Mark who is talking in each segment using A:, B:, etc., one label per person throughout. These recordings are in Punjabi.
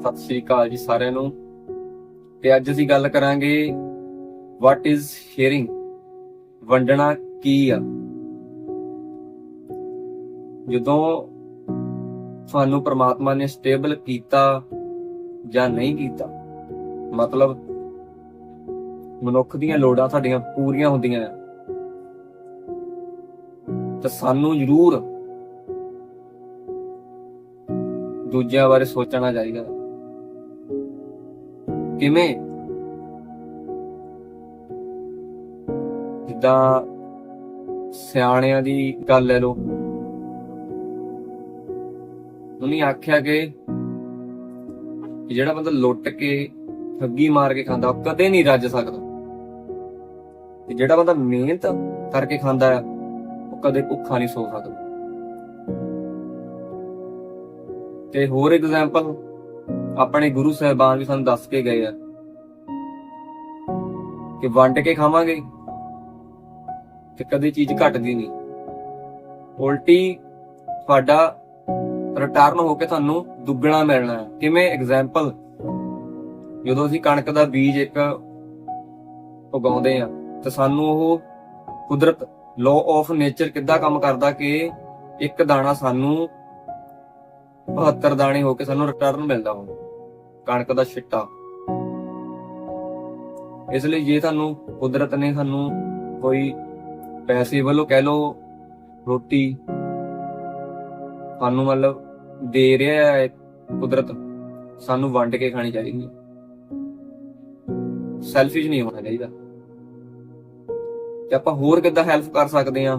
A: ਸਤਿ ਸ਼੍ਰੀ ਅਕਾਲ ਜੀ ਸਾਰਿਆਂ ਨੂੰ। ਤੇ ਅੱਜ ਅਸੀਂ ਗੱਲ ਕਰਾਂਗੇ ਵਾਟ ਇਜ਼ ਸ਼ੇਅਰਿੰਗ ਵੰਡਣਾ ਕੀ ਆ? ਜਦੋਂ ਤੁਹਾਨੂੰ ਪ੍ਰਮਾਤਮਾ ਨੇ ਸਟੇਬਲ ਕੀਤਾ ਜਾਂ ਨਹੀਂ ਕੀਤਾ, ਮਤਲਬ ਮਨੁੱਖ ਦੀਆਂ ਲੋੜਾਂ ਸਾਡੀਆਂ ਪੂਰੀਆਂ ਹੁੰਦੀਆਂ ਆ, ਤਾਂ ਸਾਨੂੰ ਜ਼ਰੂਰ ਦੂਜਿਆਂ ਬਾਰੇ ਸੋਚਣਾ ਚਾਹੀਦਾ। ਕਿਵੇਂ? ਜਿੱਦਾਂ ਸਿਆਣਿਆਂ ਦੀ ਗੱਲ ਲੈ ਲਓ। ਉਹਨੇ ਆਖਿਆ ਕਿ ਜਿਹੜਾ ਬੰਦਾ ਲੁੱਟ ਕੇ ਠੱਗੀ ਮਾਰ ਕੇ ਖਾਂਦਾ, ਉਹ ਕਦੇ ਨਹੀਂ ਰੱਜ ਸਕਦਾ। ਤੇ ਜਿਹੜਾ ਬੰਦਾ ਮਿਹਨਤ ਕਰਕੇ ਖਾਂਦਾ ਆ, ਉਹ ਕਦੇ ਭੁੱਖਾ ਨਹੀਂ ਸੋ ਸਕਦਾ। ਤੇ ਹੋਰ ਐਗਜ਼ਾਮਪਲ ਆਪਣੇ ਗੁਰੂ ਸਾਹਿਬਾਨ ਵੀ ਸਾਨੂੰ ਦੱਸ ਕੇ ਗਏ ਆ ਕਿ ਵੰਡ ਕੇ ਖਾਵਾਂਗੇ ਤੇ ਕਦੇ ਚੀਜ਼ ਘਟਦੀ ਨਹੀਂ। ਉਲਟੀ ਤੁਹਾਡਾ ਰਿਟਰਨ ਹੋ ਕੇ ਤੁਹਾਨੂੰ ਦੁੱਗਣਾ ਮਿਲਣਾ ਹੈ। ਕਿਵੇਂ ਐਗਜ਼ਾਮਪਲ ਜਦੋਂ ਅਸੀਂ ਕਣਕ ਦਾ ਬੀਜ ਇੱਕ ਉਗਾਉਂਦੇ ਆ ਤੇ ਸਾਨੂੰ ਉਹ ਕੁਦਰਤ ਲਾਅ ਆਫ ਨੇਚਰ ਕਿੱਦਾਂ ਕੰਮ ਕਰਦਾ ਕਿ ਇੱਕ ਦਾਣਾ ਸਾਨੂੰ 72 ਦਾਣੇ ਹੋ ਕੇ ਸਾਨੂੰ ਰਿਟਰਨ ਮਿਲਦਾ ਹੁਣ ਕਣਕ ਦਾ ਛਿੱਟਾ। ਇਸ ਲਈ ਜੇ ਤੁਹਾਨੂੰ ਕੁਦਰਤ ਨੇ ਸਾਨੂੰ ਕੋਈ ਪੈਸੇ ਵੱਲੋਂ ਕਹਿ ਲਓ ਰੋਟੀ ਸਾਨੂੰ ਮਤਲਬ ਦੇ ਰਿਹਾ ਹੈ ਕੁਦਰਤ, ਸਾਨੂੰ ਵੰਡ ਕੇ ਖਾਣੀ ਚਾਹੀਦੀ ਹੈ। ਸੈਲਫਿਸ਼ ਨਹੀਂ ਹੋਣਾ ਚਾਹੀਦਾ। ਤੇ ਆਪਾਂ ਹੋਰ ਕਿੱਦਾਂ ਹੈਲਪ ਕਰ ਸਕਦੇ ਆ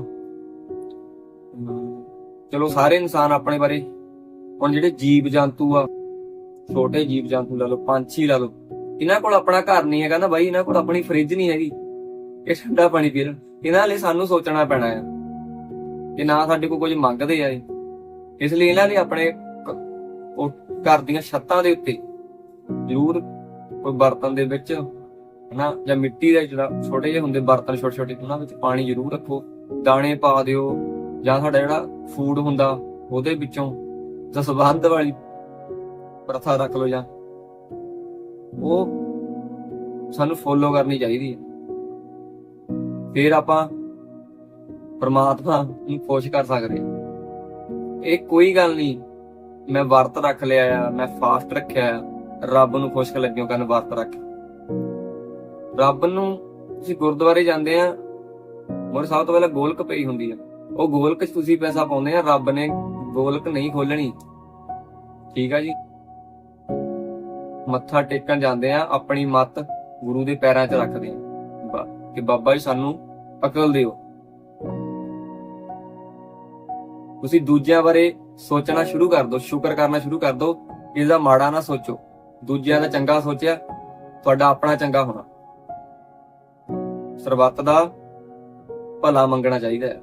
A: ਚਲੋ ਸਾਰੇ ਇਨਸਾਨ ਆਪਣੇ ਬਾਰੇ, ਹੁਣ ਜਿਹੜੇ ਜੀਵ ਜੰਤੂ ਆ ਛੋਟੇ ਜੀਵ ਜੰਤੂ ਲਾ ਲਓ, ਪੰਛੀ ਲਾ ਲਓ। ਇਹਨਾਂ ਕੋਲ ਆਪਣਾ ਘਰ ਨਹੀਂ ਹੈਗਾ ਨਾ ਬਾਈ, ਇਹਨਾਂ ਕੋਲ ਆਪਣੀ ਫ੍ਰਿਜ ਨਹੀਂ ਹੈਗੀ। ਇਹ ਠੰਡਾ ਪਾਣੀ ਪੀਣ ਇਹਨਾਂ ਲਈ ਸਾਨੂੰ ਸੋਚਣਾ ਪੈਣਾ ਆ ਕਿ ਨਾ ਸਾਡੇ ਕੋਲ ਕੁਝ ਮੰਗਦੇ ਆ ਇਹ। ਇਸ ਲਈ ਇਹਨਾਂ ਲਈ ਆਪਣੇ ਘਰ ਦੀਆਂ ਛੱਤਾਂ ਦੇ ਉੱਤੇ ਜ਼ਰੂਰ ਕੋਈ ਬਰਤਨ ਦੇ ਵਿੱਚ, ਹਨਾ, ਜਾਂ ਮਿੱਟੀ ਦੇ ਜਿਹੜਾ ਛੋਟੇ ਜਿਹੇ ਹੁੰਦੇ ਬਰਤਨ, ਛੋਟੇ ਛੋਟੇ, ਉਹਨਾਂ ਵਿੱਚ ਪਾਣੀ ਜ਼ਰੂਰ ਰੱਖੋ। ਦਾਣੇ ਪਾ ਦਿਓ, ਜਾਂ ਸਾਡਾ ਜਿਹੜਾ ਫੂਡ ਹੁੰਦਾ, ਉਹਦੇ ਵਿੱਚੋਂ ਦਸਵੰਧ ਵਾਲੀ ਪ੍ਰਥਾ ਰੱਖ ਲਓ ਜਾਂ ਉਹ ਸਾਨੂੰ ਫੋਲੋ ਕਰਨੀ ਚਾਹੀਦੀ ਹੈ। ਫਿਰ ਆਪਾਂ ਪਰਮਾਤਮਾ ਨੂੰ ਖੁਸ਼ ਕਰ ਸਕਦੇ ਹਾਂ। ਇਹ ਕੋਈ ਗੱਲ ਨਹੀਂ, ਮੈਂ ਵਰਤ ਰੱਖ ਲਿਆ ਆ, ਮੈਂ ਫਾਸਟ ਰੱਖਿਆ ਆ। ਰੱਬ ਨੂੰ ਖੁਸ਼ ਲੱਗਿਓ ਕਰਨ ਵਰਤ ਰੱਖ ਰੱਬ ਨੂੰ ਤੁਸੀਂ ਗੁਰਦੁਆਰੇ ਜਾਂਦੇ ਆ ਮੋਰ ਸਭ ਤੋਂ ਪਹਿਲਾਂ ਗੋਲਕ ਪਈ ਹੁੰਦੀ ਆ। ਉਹ ਗੋਲਕ 'ਚ ਤੁਸੀਂ ਪੈਸਾ ਪਾਉਂਦੇ ਆ, ਰੱਬ ਨੇ ਗੋਲਕ ਨਹੀਂ ਖੋਲਣੀ ਠੀਕ ਆ ਜੀ? ਮੱਥਾ ਟੇਕਣ ਜਾਂਦੇ ਆ, ਆਪਣੀ ਮੱਤ ਗੁਰੂ ਦੇ ਪੈਰਾਂ 'ਚ ਰੱਖਦੇ ਆ। ਕਿ ਬਾਬਾ ਜੀ ਸਾਨੂੰ ਅਕਲ ਦਿਓ। ਤੁਸੀਂ ਦੂਜਿਆਂ ਬਾਰੇ ਸੋਚਣਾ ਸ਼ੁਰੂ ਕਰ ਦਿਓ ਸ਼ੁਕਰ ਕਰਨਾ ਸ਼ੁਰੂ ਕਰ ਦਿਓ ਇਸ ਦਾ ਮਾੜਾ ਨਾ ਸੋਚੋ। ਦੂਜਿਆਂ ਦਾ ਚੰਗਾ ਸੋਚਿਆ, ਤੁਹਾਡਾ ਆਪਣਾ ਚੰਗਾ ਹੋਣਾ। ਸਰਬੱਤ ਦਾ ਭਲਾ ਮੰਗਣਾ ਚਾਹੀਦਾ ਹੈ।